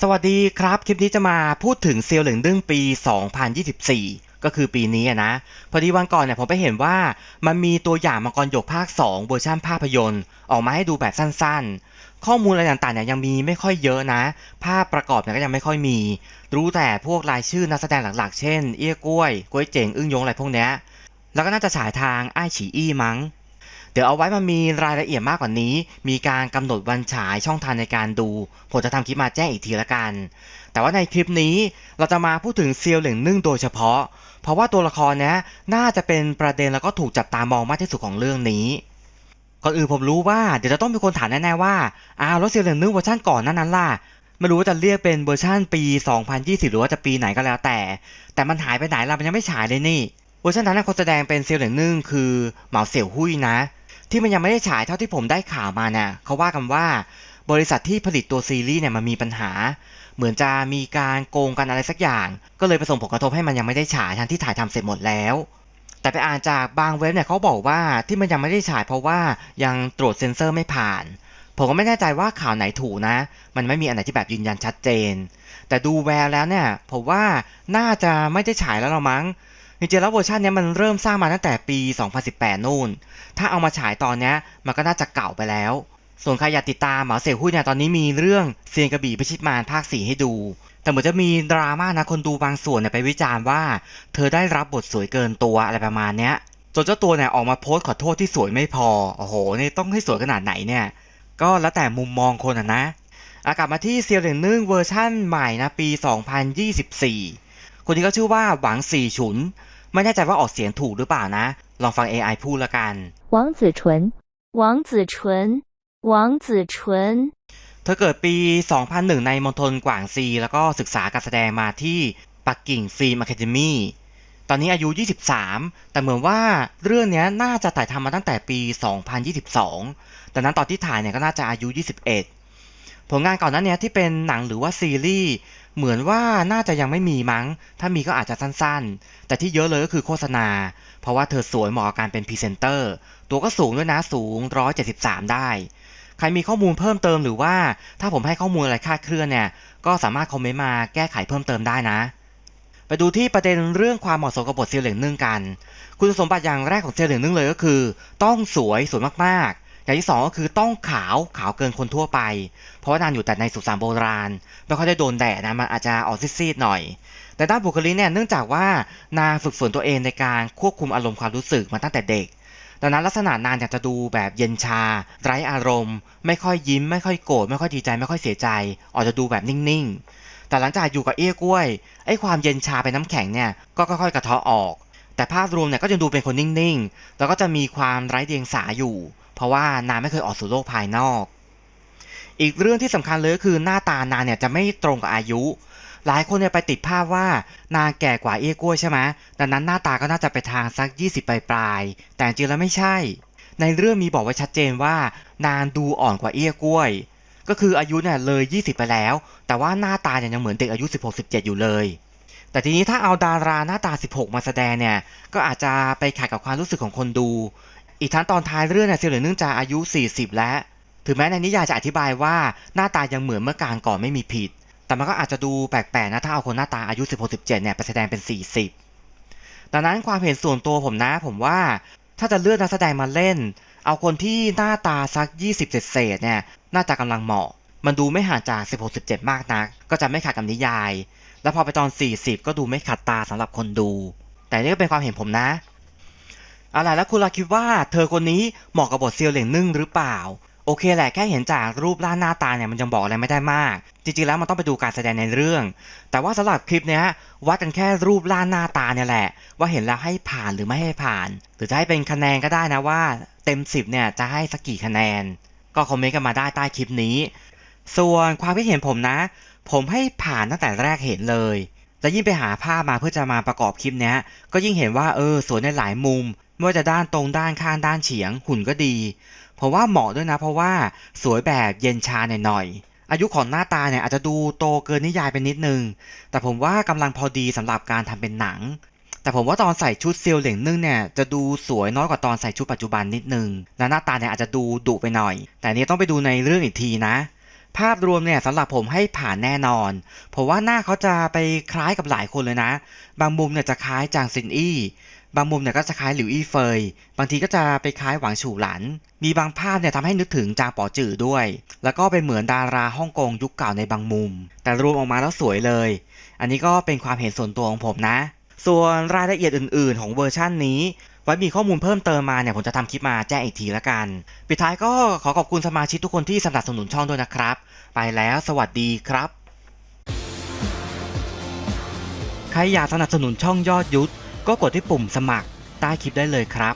สวัสดีครับ คลิปนี้จะมาพูดถึงเซียวเหลิงดึ้งปี 2024 ก็คือปีนี้อะนะ พอดีวันก่อนเนี่ยผมไปเห็นว่ามันมีตัวอย่างมังกรหยกภาค 2 เวอร์ชันภาพยนตร์ ออกมาให้ดูแบบสั้นๆ ข้อมูลอะไรต่างๆเนี่ยยังมีไม่ค่อยเยอะนะ ภาพประกอบเนี่ยก็ยังไม่ค่อยมี รู้แต่พวกรายชื่อนักแสดงหลักๆ เช่น เอี้ยกล้วยกล้วยเจ๋งอึ้งยงอะไรพวกเนี้ย แล้วก็น่าจะฉายทางไอฉีอี้มั้ง เดี๋ยวเอาไว้มันมีรายละเอียดมากกว่านี้ มีการกำหนดวันฉายช่องทางในการดู ผมจะทำคลิปมาแจ้งอีกทีละกัน แต่ว่าในคลิปนี้เราจะมาพูดถึงเซียวเหลิงนึ่งโดยเฉพาะ เพราะว่าตัวละครนี้น่าจะเป็นประเด็นแล้วก็ถูกจับตามองมากที่สุดของเรื่องนี้ก่อนอื่นผมรู้ว่าเดี๋ยวจะต้องมีคนถามแน่ๆว่าอ้าวแล้วเซียวเหลิงนึ่งเวอร์ชันก่อนนั้นนั้นล่ะไม่รู้ว่าจะเรียกเป็นเวอร์ชันปี 2020 หรือว่าจะปีไหนก็แล้วแต่ แต่มันหายไปไหนล่ะมันยังไม่ฉายเลยนี่ เวอร์ชันนั้นคนแสดงเป็นเซียวเหลิงนึ่งคือเหมาเสี่ยวหุยนะ ที่มันยังไม่ได้ฉายเท่าที่ผมได้ข่าวมานี่ยเขาว่ากันว่า บริษัทที่ผลิตตัวซีรีส์เนี่ยมันมีปัญหา เหมือนจะมีการโกงกันอะไรสักอย่าง ก็เลยไปส่งผลกระทบให้มันยังไม่ได้ฉายทั้งที่ถ่ายทำเสร็จหมดแล้ว แต่ไปอ่านจากบางเว็บเนี่ยเขาบอกว่าที่มันยังไม่ได้ฉายเพราะว่ายังตรวจเซ็นเซอร์ไม่ผ่าน ผมก็ไม่แน่ใจว่าข่าวไหนถูกนะ มันไม่มีอันไหนที่แบบยืนยันชัดเจน แต่ดูแววแล้วเนี่ยผมว่าน่าจะไม่ได้ฉายแล้วหรอมั้ง จริงๆแล้วเวอร์ชันนี้มันเริ่มสร้างมาตั้งแต่ปี 2018 นู่น ถ้าเอามาฉายตอนนี้มันก็น่าจะเก่าไปแล้ว ส่วนใครอยากติดตามหมาเสี่ยหุ้ยเนี่ยตอนนี้มีเรื่องเซียนกระบี่พิชิตมารภาค 4 ให้ดู แต่เหมือนจะมีดราม่านะคนดูบางส่วนเนี่ยไปวิจารณ์ว่า เธอได้รับบทสวยเกินตัวอะไรประมาณเนี้ยจนเจ้าตัวเนี่ยออกมาโพสต์ขอโทษที่สวยไม่พอ โอ้โห นี่ต้องให้สวยขนาดไหนเนี่ย ก็แล้วแต่มุมมองคนอะนะอะกลับมาที่เซียวเหลิงนึ่งเวอร์ชั่นใหม่นะปี 2024 คนนี้ก็ชื่อว่าหวังสี่ฉุน ไม่แน่ใจว่าออกเสียงถูกหรือเปล่านะ ลองฟัง AI พูดละกัน 王子纯，王子纯，王子纯， เธอเกิดปี 2001 ในมณฑลกวางซี แล้วก็ศึกษาการแสดงมาที่ปักกิ่งฟิล์มอะคาเดมีตอนนี้อายุ 23 แต่เหมือนว่าเรื่องเนี้ยน่าจะถ่ายทำมาตั้งแต่ปี 2022 แต่นั้นตอนที่ถ่ายเนี่ยก็น่าจะอายุ 21 ผลงานก่อนหนั้นเนี้ยที่เป็นหนังหรือว่าซีรีส์ เหมือนว่าน่าจะยังไม่มีมั้ง ถ้ามีก็อาจจะสั้นๆ แต่ที่เยอะเลยก็คือโฆษณา เพราะว่าเธอสวยเหมาะกับการเป็นพรีเซนเตอร์ ตัวก็สูงด้วยนะสูง 173 ได้ ใครมีข้อมูลเพิ่มเติมหรือว่า ถ้าผมให้ข้อมูลอะไรคาดเคลื่อนเนี่ย ก็สามารถคอมเมนต์มาแก้ไขเพิ่มเติมได้นะ ไปดูที่ประเด็นเรื่องความเหมาะสมกับบทเซียวเหลิงนึ่งกัน คุณสมบัติอย่างแรกของเซียวเหลิงนึ่งเลยก็คือ ต้องสวยสวยมากๆ อย่างที่สองก็คือต้องขาวขาวเกินคนทั่วไป เพราะว่านางอยู่แต่ในสุสานโบราณ ไม่ค่อยได้โดนแดดนะมันอาจจะออกซีดๆหน่อย แต่ด้านบุคลิกเนี่ยเนื่องจากว่านางฝึกฝนตัวเองในการควบคุมอารมณ์ความรู้สึกมาตั้งแต่เด็กดังนั้นลักษณะนางอยากจะดูแบบเย็นชา ไร้อารมณ์ ไม่ค่อยยิ้ม ไม่ค่อยโกรธไม่ค่อยดีใจ ไม่ค่อยเสียใจออกจะดูแบบนิ่งๆ แต่หลังจากอยู่กับเอี้ยกล้วยไอ้ความเย็นชาเป็นน้ำแข็งเนี่ยก็ค่อยๆกระเทาะออก แต่ภาพรวมเนี่ยก็ยังดูเป็นคนนิ่งๆ แล้วก็จะมีความไร้เดียงสาอยู่ เพราะว่านางไม่เคยออกสู่โลกภายนอก อีกเรื่องที่สำคัญเลยคือหน้าตานางเนี่ยจะไม่ตรงกับอายุ หลายคนเนี่ยไปติดภาพว่านางแก่กว่าเอี้ยกล้วยใช่ไหมดังนั้นหน้าตาก็น่าจะไปทางสัก 20ปลายปลายๆแต่จริงแล้วไม่ใช่ ในเรื่องมีบอกไว้ชัดเจนว่า นางดูอ่อนกว่าเอี้ยกล้วย ก็คืออายุเนี่ยเลย 20 ไปแล้ว แต่ว่าหน้าตาเนี่ยยังเหมือนเด็กอายุ 16-17 อยู่เลยแต่ทีนี้ถ้าเอาดาราหน้าตา 16 มาแสดงเนี่ย ก็อาจจะไปขัดกับความรู้สึกของคนดู อีกทั้งตอนท้ายเรื่องนี่ยเซียวเหลินนึ่งจะอายุ 40 แล้ว ถึงแม้ในนิยายจะอธิบายว่าหน้าตายังเหมือนเมื่อการก่อนไม่มีผิด แต่มันก็อาจจะดูแปลกๆนะถ้าเอาคนหน้าตาอายุ 16-17เนี่ยไปแสดงเป็น 40 ดังนั้นความเห็นส่วนตัวผมนะ ผมว่าถ้าจะเลือกนักแสดงมาเล่น เอาคนที่หน้าตาสัก 20 เศษเนี่ยน่าจะกำลังเหมาะ มันดูไม่ห่างจาก 16-17 มากนัก ก็จะไม่ขัดกับนิยาย แล้วพอไปตอน 40 ก็ดูไม่ขัดตาสำหรับคนดู แต่นี่ก็เป็นความเห็นผมนะ เอาล่ะแล้วคุณล่ะคิดว่าเธอคนนี้เหมาะกับบทเซียวเหล่งนึ่งหรือเปล่า โอเคแหละแค่เห็นจากรูปร่างหน้าตาเนี่ยมันยังบอกอะไรไม่ได้มาก จริงๆแล้วมันต้องไปดูการแสดงในเรื่อง แต่ว่าสำหรับคลิปเนี้ยวัดกันแค่รูปร่างหน้าตาเนี่ยแหละ ว่าเห็นแล้วให้ผ่านหรือไม่ให้ผ่าน หรือจะให้เป็นคะแนนก็ได้นะว่า เต็ม 10เนี่ยจะให้สักกี่คะแนน ก็คอมเมนต์กันมาได้ใต้คลิปนี้ ส่วนความคิดเห็นผมนะ ผมให้ผ่านตั้งแต่แรกเห็นเลยและยิ่งไปหาภาพมาเพื่อจะมาประกอบคลิปเนี้ยก็ยิ่งเห็นว่าเออสวยในหลายมุม ไม่ว่าจะด้านตรงด้านข้างด้านเฉียงหุ่นก็ดีเพราะว่าเหมาะด้วยนะ เพราะว่าสวยแบบเย็นชาหน่อยๆอายุของหน้าตาเนี่ยอาจจะดูโตเกินนิยายไปนิดนึง แต่ผมว่ากำลังพอดีสำหรับการทำเป็นหนัง แต่ผมว่าตอนใส่ชุดเซียวเหล่งนึ่งเนี่ยจะดูสวยน้อยกว่าตอนใส่ชุดปัจจุบันนิดนึง และหน้าตาเนี่ยอาจจะดูดุไปหน่อย แต่นนี้ต้องไปดูในเรื่องอีกทีนะภาพรวมเนี่ยสำหรับผมให้ผ่านแน่นอน เพราะว่าหน้าเขาจะไปคล้ายกับหลายคนเลยนะ บางมุมเนี่ยจะคล้ายจางซินอี้ บางมุมเนี่ยก็จะคล้ายหลิวอี้เฟย บางทีก็จะไปคล้ายหวังฉูหลัน มีบางภาพเนี่ยทำให้นึกถึงจางป๋อจื่อด้วย แล้วก็เป็นเหมือนดาราฮ่องกงยุคเก่าในบางมุม แต่รวมออกมาแล้วสวยเลย อันนี้ก็เป็นความเห็นส่วนตัวของผมนะ ส่วนรายละเอียดอื่น ๆ ของเวอร์ชั่นนี้ไว้มีข้อมูลเพิ่มเติมมาเนี่ยผมจะทำคลิปมาแจ้งอีกทีละกัน ปิดท้ายก็ขอขอบคุณสมาชิกทุกคนที่สนับสนุนช่องด้วยนะครับ ไปแล้วสวัสดีครับ ใครอยากสนับสนุนช่องยอดยุทธ ก็กดที่ปุ่มสมัครใต้คลิปได้เลยครับ